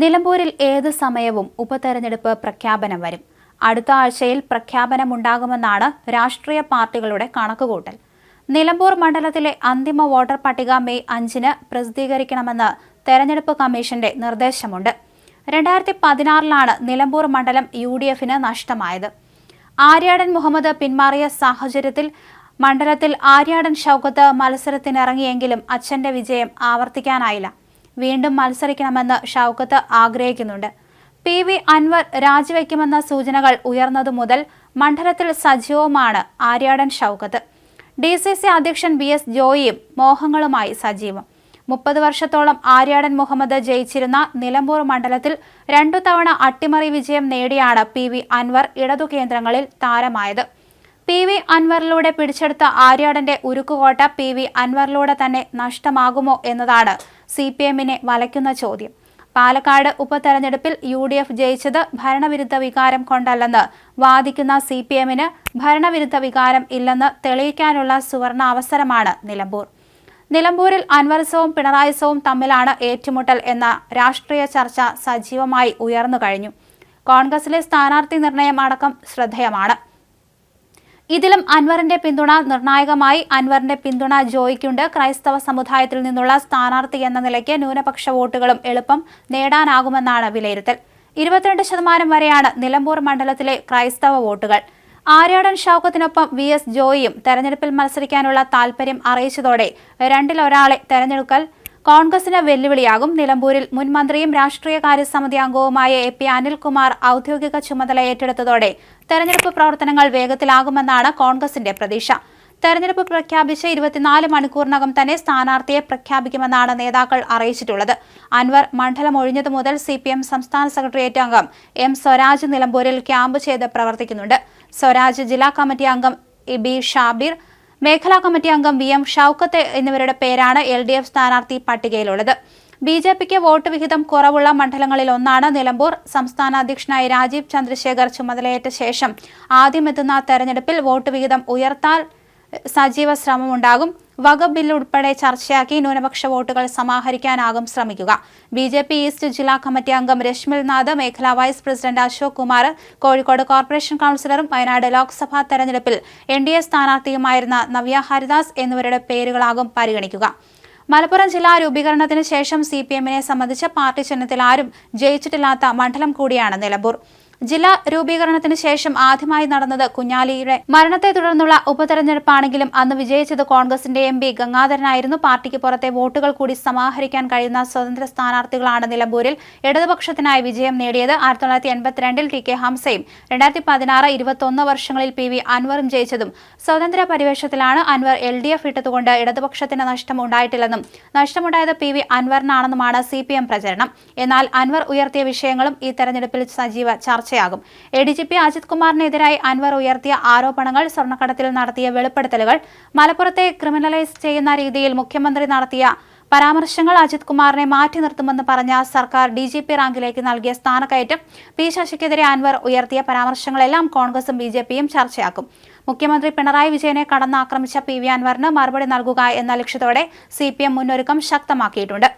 നിലമ്പൂരിൽ ഏത് സമയവും ഉപതെരഞ്ഞെടുപ്പ് പ്രഖ്യാപനം വരും. അടുത്ത ആഴ്ചയിൽ പ്രഖ്യാപനമുണ്ടാകുമെന്നാണ് രാഷ്ട്രീയ പാർട്ടികളുടെ കണക്കുകൂട്ടൽ. നിലമ്പൂർ മണ്ഡലത്തിലെ അന്തിമ വോട്ടർ പട്ടിക മെയ് അഞ്ചിന് പ്രസിദ്ധീകരിക്കണമെന്ന് തെരഞ്ഞെടുപ്പ് കമ്മീഷന്റെ നിർദ്ദേശമുണ്ട്. രണ്ടായിരത്തി പതിനാറിലാണ് നിലമ്പൂർ മണ്ഡലം യു ഡി എഫിന് നഷ്ടമായത്. ആര്യാടൻ മുഹമ്മദ് പിന്മാറിയ സാഹചര്യത്തിൽ മണ്ഡലത്തിൽ ആര്യാടൻ ഷൗക്കത്ത് മത്സരത്തിനിറങ്ങിയെങ്കിലും അച്ഛന്റെ വിജയം ആവർത്തിക്കാനായില്ല. വീണ്ടും മത്സരിക്കണമെന്ന് ഷൗക്കത്ത് ആഗ്രഹിക്കുന്നുണ്ട്. പി വി അൻവർ രാജിവെക്കുമെന്ന സൂചനകൾ ഉയർന്നതു മുതൽ മണ്ഡലത്തിൽ സജീവമാണ് Aryadan Shoukath. D C C അധ്യക്ഷൻ ബി എസ് ജോയിയും മോഹങ്ങളുമായി സജീവം. മുപ്പത് വർഷത്തോളം ആര്യാടൻ മുഹമ്മദ് ജയിച്ചിരുന്ന നിലമ്പൂർ മണ്ഡലത്തിൽ രണ്ടു തവണ അട്ടിമറി വിജയം നേടിയാണ് പി വി അൻവർ ഇടതു കേന്ദ്രങ്ങളിൽ താരമായത്. പി വി അൻവറിലൂടെ പിടിച്ചെടുത്ത ആര്യാടന്റെ ഉരുക്കുകോട്ട പി വി അൻവറിലൂടെ തന്നെ നഷ്ടമാകുമോ എന്നതാണ് സി പി എമ്മിനെ വലയ്ക്കുന്ന ചോദ്യം. പാലക്കാട് ഉപതെരഞ്ഞെടുപ്പിൽ യു ഡി എഫ് ജയിച്ചത് ഭരണവിരുദ്ധ വികാരം കൊണ്ടല്ലെന്ന് വാദിക്കുന്ന സി പി എമ്മിന് ഭരണവിരുദ്ധ വികാരം ഇല്ലെന്ന് തെളിയിക്കാനുള്ള സുവർണ അവസരമാണ് നിലമ്പൂർ. നിലമ്പൂരിൽ അൻവർസവും പിണറായിസവും തമ്മിലാണ് ഏറ്റുമുട്ടൽ എന്ന രാഷ്ട്രീയ ചർച്ച സജീവമായി ഉയർന്നു കഴിഞ്ഞു. കോൺഗ്രസിലെ സ്ഥാനാർത്ഥി നിർണയം അടക്കം ശ്രദ്ധേയമാണ്. ഇതിലും അൻവറിന്റെ പിന്തുണ നിർണായകമായി. അൻവറിന്റെ പിന്തുണ ജോയിക്കുണ്ട്. ക്രൈസ്തവ സമുദായത്തിൽ നിന്നുള്ള സ്ഥാനാർത്ഥി എന്ന നിലയ്ക്ക് ന്യൂനപക്ഷ വോട്ടുകളും എളുപ്പം നേടാനാകുമെന്നാണ് വിലയിരുത്തൽ. ഇരുപത്തിരണ്ട് ശതമാനം വരെയാണ് നിലമ്പൂർ മണ്ഡലത്തിലെ ക്രൈസ്തവ വോട്ടുകൾ. ആര്യാടൻ ഷൌക്കത്തിനൊപ്പം വി എസ് ജോയിയും തെരഞ്ഞെടുപ്പിൽ മത്സരിക്കാനുള്ള താൽപര്യം അറിയിച്ചതോടെ രണ്ടിലൊരാളെ തെരഞ്ഞെടുക്കൽ കോൺഗ്രസിന് വെല്ലുവിളിയാകും നിലമ്പൂരിൽ മുൻ മന്ത്രിയും രാഷ്ട്രീയകാര്യ സമിതി അംഗവുമായ എ പി അനിൽകുമാർ ഔദ്യോഗിക ചുമതല ഏറ്റെടുത്തതോടെ തെരഞ്ഞെടുപ്പ് പ്രവർത്തനങ്ങൾ വേഗത്തിലാകുമെന്നാണ് കോൺഗ്രസിന്റെ പ്രതീക്ഷ. തെരഞ്ഞെടുപ്പ് പ്രഖ്യാപിച്ച് ഇരുപത്തിനാല് മണിക്കൂറിനകം തന്നെ സ്ഥാനാർത്ഥിയെ പ്രഖ്യാപിക്കുമെന്നാണ് നേതാക്കൾ അറിയിച്ചിട്ടുള്ളത്. അൻവർ മണ്ഡലം ഒഴിഞ്ഞതു മുതൽ സി പി എം സംസ്ഥാന സെക്രട്ടേറിയറ്റ് അംഗം എം സ്വരാജ് നിലമ്പൂരിൽ ക്യാമ്പ് ചെയ്ത് പ്രവർത്തിക്കുന്നുണ്ട്. സ്വരാജ് ജില്ലാ കമ്മിറ്റി അംഗം ബി ഷാബിർ മേഖലാ കമ്മിറ്റി അംഗം വി എം ഷൌക്കത്ത് എന്നിവരുടെ പേരാണ് എൽ ഡി എഫ് സ്ഥാനാർത്ഥി പട്ടികയിലുള്ളത്. ബി ജെ പിക്ക് വോട്ട് വിഹിതം കുറവുള്ള മണ്ഡലങ്ങളിൽ ഒന്നാണ് നിലമ്പൂർ. സംസ്ഥാന അധ്യക്ഷനായി രാജീവ് ചന്ദ്രശേഖർ ചുമതലയേറ്റ ശേഷം ആദ്യമെത്തുന്ന തെരഞ്ഞെടുപ്പിൽ വോട്ട് വിഹിതം ഉയർത്താൻ സജീവ ശ്രമമുണ്ടാകും. ബില്ല് ഉൾപ്പെടെ ചർച്ചയാക്കി ന്യൂനപക്ഷ വോട്ടുകൾ സമാഹരിക്കാനാകും ശ്രമിക്കുക. ബി ജെ പി ഈസ്റ്റ് ജില്ലാ കമ്മിറ്റി അംഗം രശ്മിൽ നാഥ് മേഖലാ vice president Ashok Kumar Kozhikode corporation കൌൺസിലറും Wayanad Lok Sabha തെരഞ്ഞെടുപ്പിൽ എൻ ഡി എ സ്ഥാനാർത്ഥിയുമായിരുന്ന നവ്യ ഹരിദാസ് എന്നിവരുടെ പേരുകളാകും പരിഗണിക്കുക. മലപ്പുറം ജില്ലാ രൂപീകരണത്തിന് ശേഷം സി പി എമ്മിനെ സംബന്ധിച്ച് പാർട്ടി ചിഹ്നത്തിൽ ആരും ജയിച്ചിട്ടില്ലാത്ത മണ്ഡലം കൂടിയാണ് നിലമ്പൂർ. ജില്ലാ രൂപീകരണത്തിന് ശേഷം ആദ്യമായി നടന്നത് കുഞ്ഞാലിയുടെ മരണത്തെ തുടർന്നുള്ള ഉപതെരഞ്ഞെടുപ്പാണെങ്കിലും അന്ന് വിജയിച്ചത് കോൺഗ്രസിന്റെ എം പി ഗംഗാധരനായിരുന്നു. പാർട്ടിക്ക് പുറത്തെ വോട്ടുകൾ കൂടി സമാഹരിക്കാൻ കഴിയുന്ന സ്വതന്ത്ര സ്ഥാനാർത്ഥികളാണ് നിലമ്പൂരിൽ. ഇടതുപക്ഷത്തിനായി വിജയം നേടിയത് ആയിരത്തി തൊള്ളായിരത്തി എൺപത്തിരണ്ടിൽ ടി കെ ഹംസയും രണ്ടായിരത്തി പതിനാറ് ഇരുപത്തൊന്ന് വർഷങ്ങളിൽ പി വി അൻവറും ജയിച്ചതും. സ്വതന്ത്ര പരിവേഷത്തിലാണ് അൻവർ എൽ ഡി എഫ് ഇട്ടതുകൊണ്ട് ഇടതുപക്ഷത്തിന് നഷ്ടം ഉണ്ടായിട്ടില്ലെന്നും നഷ്ടമുണ്ടായത് പി വി അൻവറിനാണെന്നുമാണ് സി പി എം പ്രചരണം. എന്നാൽ അൻവർ ഉയർത്തിയ വിഷയങ്ങളും ഈ തെരഞ്ഞെടുപ്പിൽ സജീവ ചർച്ച ചർച്ചയാകും. A D G P Ajit കുമാറിനെതിരായി Anvar ഉയർത്തിയ ആരോപണങ്ങൾ സ്വർണക്കടത്തിൽ നടത്തിയ വെളിപ്പെടുത്തലുകൾ മലപ്പുറത്തെ ക്രിമിനലൈസ് ചെയ്യുന്ന രീതിയിൽ മുഖ്യമന്ത്രി നടത്തിയ പരാമർശങ്ങൾ അജിത് കുമാറിനെ മാറ്റി നിർത്തുമെന്ന് പറഞ്ഞ സർക്കാർ ഡി ജി പി റാങ്കിലേക്ക് നൽകിയ സ്ഥാനക്കയറ്റം പി ശശിക്കെതിരെ അൻവർ ഉയർത്തിയ പരാമർശങ്ങളെല്ലാം കോൺഗ്രസും ബി ജെ പിയും ചർച്ചയാക്കും. മുഖ്യമന്ത്രി പിണറായി വിജയനെ കടന്നാക്രമിച്ച പി വി അൻവറിന് മറുപടി നൽകുക എന്ന ലക്ഷ്യത്തോടെ സി പി എം മുന്നൊരുക്കം ശക്തമാക്കിയിട്ടുണ്ട്.